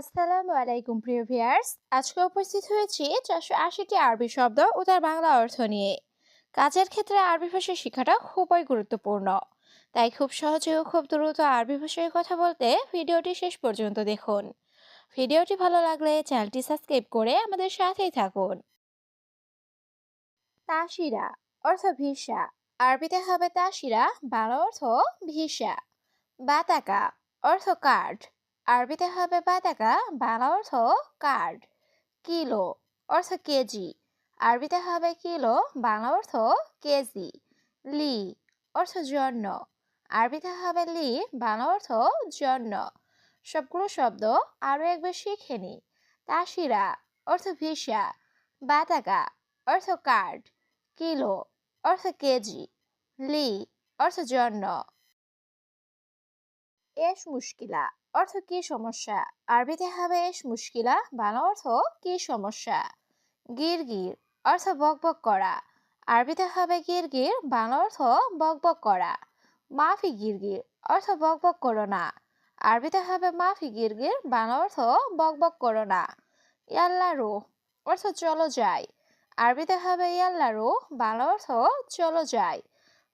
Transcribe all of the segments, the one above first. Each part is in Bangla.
আসসালামু আলাইকুম, প্রিয় ভিউয়ার্স। আজকে উপস্থিত হয়েছি চারশো আশিটি আরবি শব্দ ও তার বাংলা অর্থ নিয়ে। কাজের ক্ষেত্রে আরবি ভাষা শেখাটা খুবই গুরুত্বপূর্ণ। তাই খুব সহজে ও খুব দ্রুত আরবি ভাষায় কথা বলতে ভিডিওটি শেষ পর্যন্ত দেখুন। ভিডিওটি ভালো লাগলে চ্যানেলটি সাবস্ক্রাইব করে আমাদের সাথেই থাকুন। তাসিরা অর্থ ভিসা। আরবিতে হবে তাসিরা, বাংলা অর্থ ভিসা। বাতাকা অর্থ কার্ড। আরবিতে হবে বাতাকা বাংলা অর্থ কার্ড, কিলো অর্থ কেজি। আরবিতে হবে কিলো, বাংলা অর্থ কেজি, লি অর্থ জন্য। আরবিতে হবে লি, বাংলা অর্থ জন্য। সবগুলো শব্দ আরও একবার শিখে নি। তাসিরা অর্থ ভিসা বাতাকা অর্থ কার্ড, কিলো অর্থ কেজি, লি অর্থ জন্য। এস মুশকিলা অর্থ কি সমস্যা? আরবিতে হবে এস মুশকিলা, বাংলা অর্থ কি সমস্যা? গির গির অর্থ বক বক করা। আরবিতে হবে গির গির বাংলা অর্থ বক বক করা। মাফি গির গির অর্থ বক বক করো না। আরবিতে হবে মাফি গির গির বাংলা অর্থ বক বক করো না। ইয়াল্লা রু অর্থ চলো যাই। আরবিতে হবে ইয়াল্লা রু, বাংলা অর্থ চলো যাই।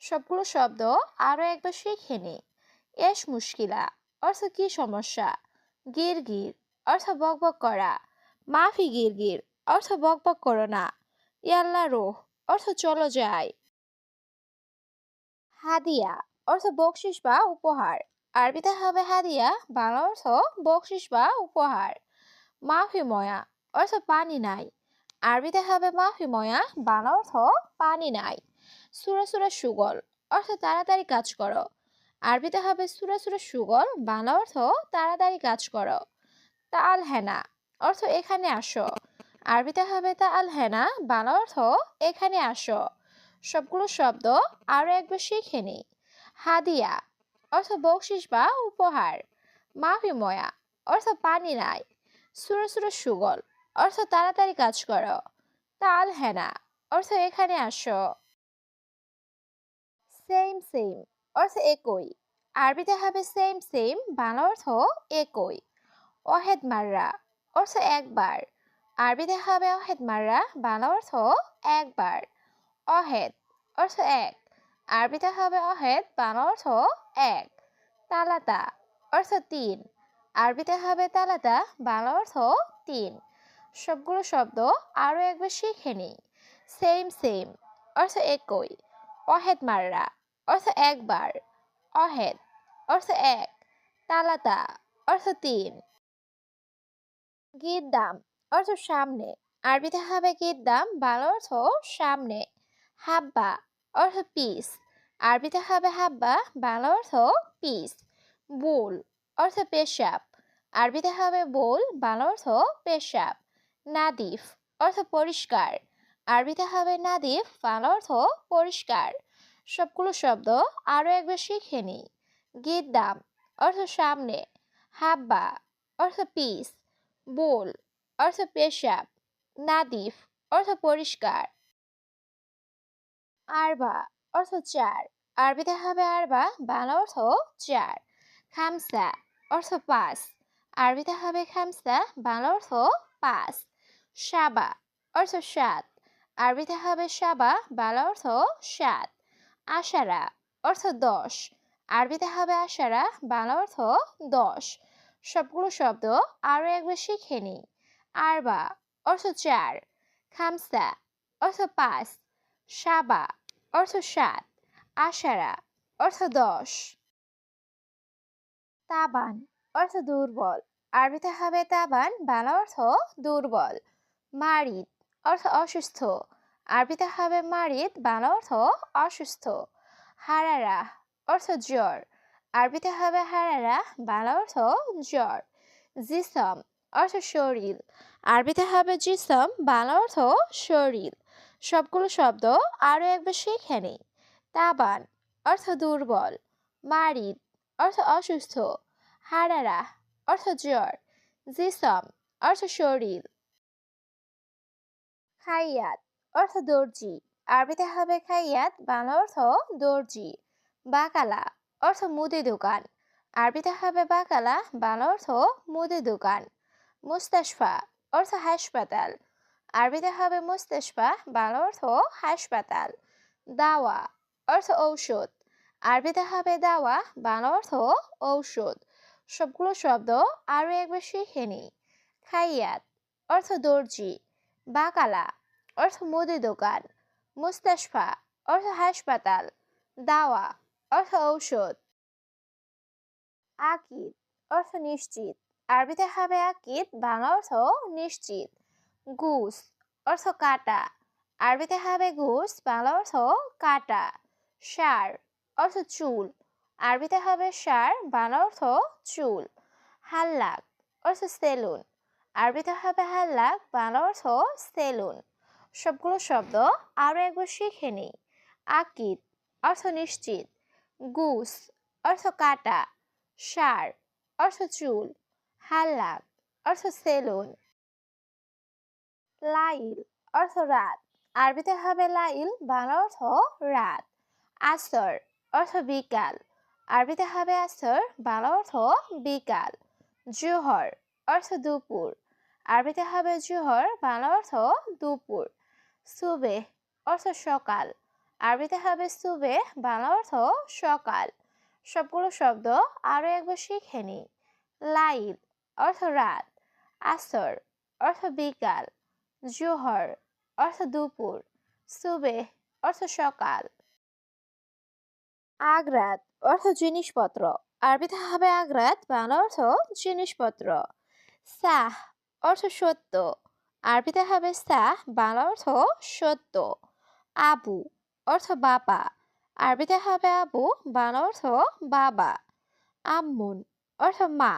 সবগুলো শব্দ আরও একবার শিখে নি। এস মুশকিলা, অর্থ কি সমস্যা? গির গির অর্থ বক বক করা। মাফি গির গির অর্থ বক বক করো না। ইয়াল্লা রোহ, অর্থ চলো যাই। হাদিয়া, অর্থ বকশিস বা উপহার। আরবিতে হবে হাদিয়া, বাংলা অর্থ বকশিস বা উপহার। মাফি ময়া, অর্থ পানি নাই। আরবিতে হবে মাফি ময়া, বাংলা অর্থ পানি নাই। সুরা সুরা সুগল, অর্থ তাড়াতাড়ি কাজ করো। আরবিতে হবে সুরা সুরা সুগল, বাংলা অর্থ তাড়াতাড়ি কাজ করো। তা আল হেনা, অর্থ এখানে আসো। আরবিতে হবে তা আল হেনা, বাংলা অর্থ এখানে আসো। সবগুলো শব্দ আরও একবার শিখে নি হাদিয়া, অর্থ বকশিস বা উপহার। মাফি ময়া অর্থ পানি নাই। সুরা সুরা সুগল, অর্থ তাড়াতাড়ি কাজ করো। তাল হেনা, অর্থ এখানে আসো। সেম সেম অর্থ একই। আরবিতে হবে সেম সেম বাংলা অর্থ একই। অহেদ মাররা, অর্থ একবার। আরবিতে হবে অহেদ মাররা, বাংলা অর্থ একবার। অহেদ, অর্থ এক। আরবিতে হবে অহেদ, বাংলা অর্থ এক। তালাতা, অর্থ তিন। আরবিতে হবে তালাতা, বাংলা অর্থ তিন। সবগুলো শব্দ আরও একবার শিখে নিই। সেম সেম অর্থ একই। অহেদ মাররা অর্থ একবার, অহেদ, অর্থ এক, তালাতা, অর্থ তিন। গিদ্দাম অর্থ সামনে, আরবিতে হবে গিদ্দাম বাংলা অর্থ সামনে। হাব্বা, অর্থ পিস, আরবিতে হবে হাব্বা, বাংলা অর্থ পিস। বুল, অর্থ পেশাব, আরবিতে হবে বোল, বাংলা অর্থ পেশাব। নাদিফ, অর্থ পরিষ্কার, আরবিতে হবে নাদিফ, বাংলা অর্থ পরিষ্কার। সবগুলো শব্দ আরও একবার শিখে নিই। গিদ্দাম অর্থ সামনে। হাব্বা, অর্থ পিস। বোল, অর্থ পেশাব। নাদিফ, অর্থ পরিষ্কার। আরবা, অর্থ চার। আরবিতে হবে আরবা, বাংলা অর্থ চার। খামসা, অর্থ পাঁচ। আরবিতে হবে খামসা, বাংলা অর্থ পাঁচ। সাবা, অর্থ সাত। আরবিতে হবে সাবা, বাংলা অর্থ সাত। আশারা অর্থ দশ। আরবিতে হবে আশারা, বাংলা অর্থ দশ। সবগুলো শব্দ আরও একবার শিখে নিই। আরবা অর্থ চার। খামসা অর্থ পাঁচ। সাবা অর্থ সাত। আশারা অর্থ দশ। তাবান অর্থ দুর্বল। আরবিতে হবে তাবান, বাংলা অর্থ দুর্বল। মারিদ অর্থ অসুস্থ। আরবিতে হবে মারিদ, বাংলা অর্থ অসুস্থ। হারারা অর্থ জ্বর। আরবিতে হবে হারারা, বাংলা অর্থ জ্বর। জিসম অর্থ শরীর। আরবিতে হবে জিসম, বাংলা অর্থ শরীর। সবগুলো শব্দ আরও একবার শিখে নিই। তাবান অর্থ দুর্বল। মারিদ অর্থ অসুস্থ। হারারা অর্থ জ্বর। জিসম অর্থ শরীর। খাইয়াত অর্থ দর্জি। আরবিতে হবে খাইয়াত, বাংলা অর্থ দর্জি। বাকালা অর্থ মুদি দোকান। আরবিতে হবে বাকালা, বাংলা অর্থ মুদি দোকান। মুস্তাশফা অর্থ হাসপাতাল। আরবিতে হবে মুস্তাশফা, বাংলা অর্থ হাসপাতাল। দাওয়া অর্থ ঔষধ। আরবিতে হবে দাওয়া, বাংলা অর্থ ঔষধ। সবগুলো শব্দ আরও একবার শিখে নিই। খাইয়াত অর্থ দর্জি। বাকালা অর্থ মুদি দোকান, মুস্তাশফা, অর্থ হাসপাতাল, দাওয়া, অর্থ ঔষধ। আকিদ, অর্থ নিশ্চিত। আরবিতে হবে আকিদ, বাংলা অর্থ নিশ্চিত। গুস, অর্থ কাটা। আরবিতে হবে গুস, বাংলা অর্থ কাটা। সার, অর্থ চুল। আরবিতে হবে সার, বাংলা অর্থ চুল। হাল্লাক, অর্থ সেলুন। আরবিতে হবে হাল্লাক, বাংলা অর্থ সেলুন। সবগুলো শব্দ আরও একবার শিখে নিই। আকিদ, অর্থ নিশ্চিত। গুস, অর্থ কাটা। সার, অর্থ চুল। হাল্লাক, অর্থ সেলুন। লাইল, অর্থ রাত। আরবিতে হবে লাইল, বাংলা অর্থ রাত। আসর অর্থ বিকাল। আরবিতে হবে আসর বাংলা অর্থ বিকাল। জোহর, অর্থ দুপুর। আরবিতে হবে জোহর, বাংলা অর্থ দুপুর। সুবে অর্থ সকাল। আরবিতে হবে সুবে, বাংলা অর্থ সকাল। সবগুলো শব্দ আরও একবার শিখে নি। লাইল অর্থ রাত। আসর অর্থ বিকাল। জোহর অর্থ দুপুর। সুবে অর্থ সকাল। আগ্রাত অর্থ জিনিসপত্র। আরবিতে হবে আগ্রাত, বাংলা অর্থ জিনিসপত্র। সাহ অর্থ সত্য। আরবিতে হবে সাহ বাংলা অর্থ সত্য আবু অর্থ বাবা। আরবিতে হবে আবু, বাংলা অর্থ বাবা। আম্মুন অর্থ মা।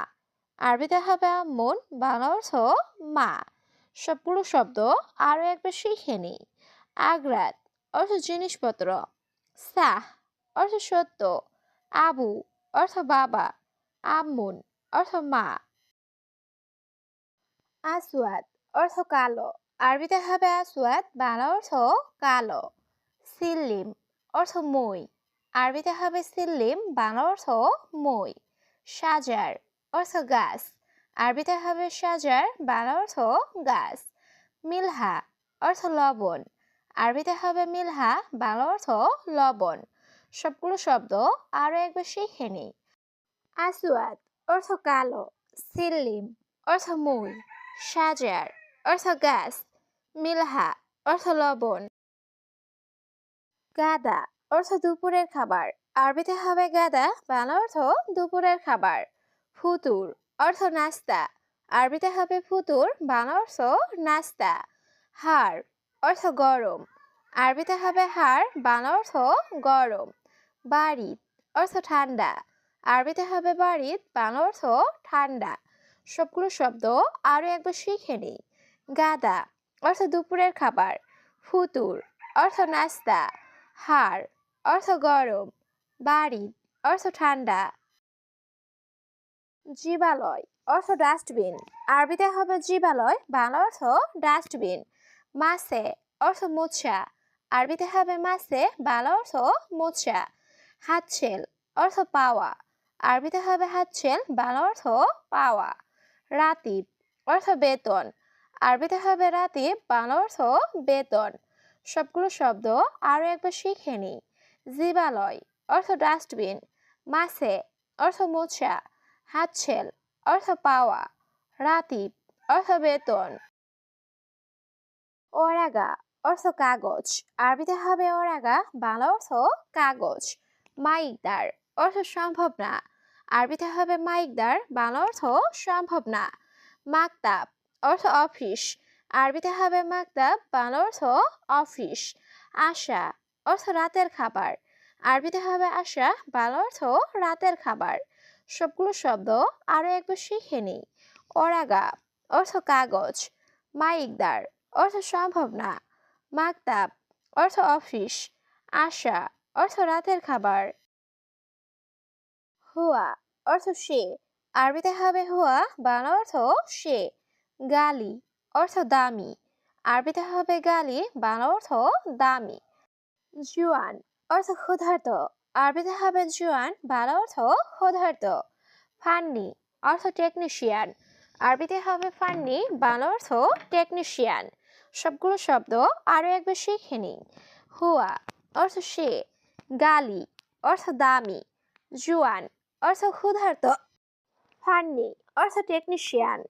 আরবিতে হবে আম্মুন, বাংলা অর্থ মা। সবগুলো শব্দ আরও একবার শিখে নিই। আগ্রাত অর্থ জিনিসপত্র। সাহ অর্থ সত্য আবু অর্থ বাবা। আম্মুন অর্থ মা। আসওয়াদ অর্থ কালো। আরবিতে হবে আসওয়াদ, বাংলা অর্থ কালো। সিল্লিম, অর্থ মই। আরবিতে হবে সিল্লিম, বাংলা অর্থ মই। সাজার অর্থ গাছ। আরবিতে হবে সাজার বাংলা অর্থ গাছ। মিলহা, অর্থ লবণ। আরবিতে হবে মিলহা, বাংলা অর্থ লবণ। সবগুলো শব্দ আরও একবার শিখে নিই। আসওয়াদ, অর্থ কালো। সিল্লিম, অর্থ মই। সাজার অর্থ গাছ মিলহা অর্থ লবণ গাদা, অর্থ দুপুরের খাবার। আরবিতে হবে গাদা, বাংলা অর্থ দুপুরের খাবার। ফুতুর, অর্থ নাস্তা। আরবিতে হবে ফুতুর, বাংলা অর্থ নাস্তা। হাড়, অর্থ গরম। আরবিতে হবে হাড়, বাংলা অর্থ গরম। বাড়িত, অর্থ ঠান্ডা। আরবিতে হবে বাড়িত, বাংলা অর্থ ঠান্ডা। সবগুলো শব্দ আরও একবার শিখে নিই। গাদা, অর্থ দুপুরের খাবার, ফুতুর, অর্থ নাস্তা, হাড়, অর্থ গরম, বাড়ি, অর্থ ঠান্ডা। জীবালয়, অর্থ ডাস্টবিন, আরবিতে হবে জীবালয়, বাংলা অর্থ ডাস্টবিন। মাসে অর্থ মোছা আরবিতে হবে মাসে বাংলা অর্থ মোছা হাতছেল অর্থ পাওয়া, আরবিতে হবে হাতছেল বাংলা অর্থ পাওয়া। রাতিব, অর্থ বেতন আরবিতে হবে রাতি বাংলা অর্থ বেতন। সবগুলো শব্দ আরও একবার শিখে নিই জীবালয়, অর্থ ডাস্টবিন মাসে অর্থ মোছা হাতছেল অর্থ পাওয়া, রাতিব, অর্থ বেতন। ওরাগা অর্থ কাগজ আরবিতে হবে ওরাগা বাংলা অর্থ কাগজ। মাইকদার, অর্থ সম্ভব না। আরবিতে হবে মাইকদার, বাংলা অর্থ সম্ভব না। মাকতাব অর্থ অফিস। আরবিতে হবে মাকতাব বাংলা অর্থ অফিস। আশা, অর্থ রাতের খাবার। আরবিতে হবে আশা, বাংলা অর্থ রাতের খাবার। সবগুলো শব্দ আরও একবার শিখে নিই। ওরাগা অর্থ কাগজ। মাইকদার, অর্থ সম্ভব না। মাকতাব অর্থ অফিস। আশা, অর্থ রাতের খাবার। হুয়া, অর্থ সে। আরবিতে হবে হুয়া, বাংলা অর্থ সে। গালি, অর্থ দামি। আরবিতে হবে গালি, বাংলা অর্থ দামি। জুয়ান, অর্থ ক্ষুধার্ত। আরবিতে হবে জুয়ান, বাংলা অর্থ ক্ষুধার্ত। ফান্নি অর্থ টেকনিশিয়ান আরবিতে হবে ফান্নি বাংলা অর্থ টেকনিশিয়ান সবগুলো শব্দ আরও একবার শিখে নিন হুয়া, অর্থ সে। গালি, অর্থ দামি। জুয়ান, অর্থ ক্ষুধার্ত। ফান্নি অর্থ টেকনিশিয়ান